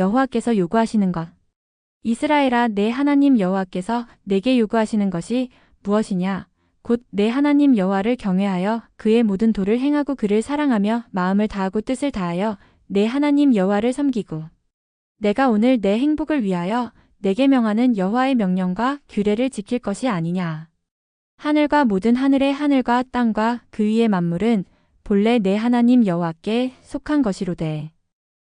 여호와께서 요구하시는 것. 이스라엘아 내 하나님 여호와께서 내게 요구하시는 것이 무엇이냐? 곧 내 하나님 여호와를 경외하여 그의 모든 도를 행하고 그를 사랑하며 마음을 다하고 뜻을 다하여 내 하나님 여호와를 섬기고 내가 오늘 내 행복을 위하여 내게 명하는 여호와의 명령과 규례를 지킬 것이 아니냐. 하늘과 모든 하늘의 하늘과 땅과 그 위의 만물은 본래 내 하나님 여호와께 속한 것이로되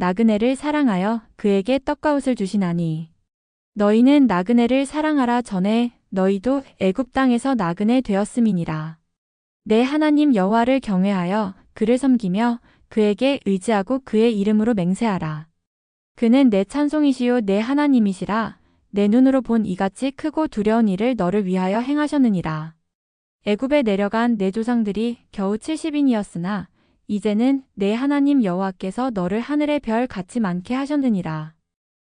나그네를 사랑하여 그에게 떡과 옷을 주시나니. 너희는 나그네를 사랑하라 전에 너희도 애굽 땅에서 나그네 되었음이니라. 내 하나님 여호와를 경외하여 그를 섬기며 그에게 의지하고 그의 이름으로 맹세하라. 그는 내 찬송이시요 내 하나님이시라. 내 눈으로 본 이같이 크고 두려운 일을 너를 위하여 행하셨느니라. 애굽에 내려간 내 조상들이 겨우 70인이었으나 이제는 내 하나님 여호와께서 너를 하늘의 별 같이 많게 하셨느니라.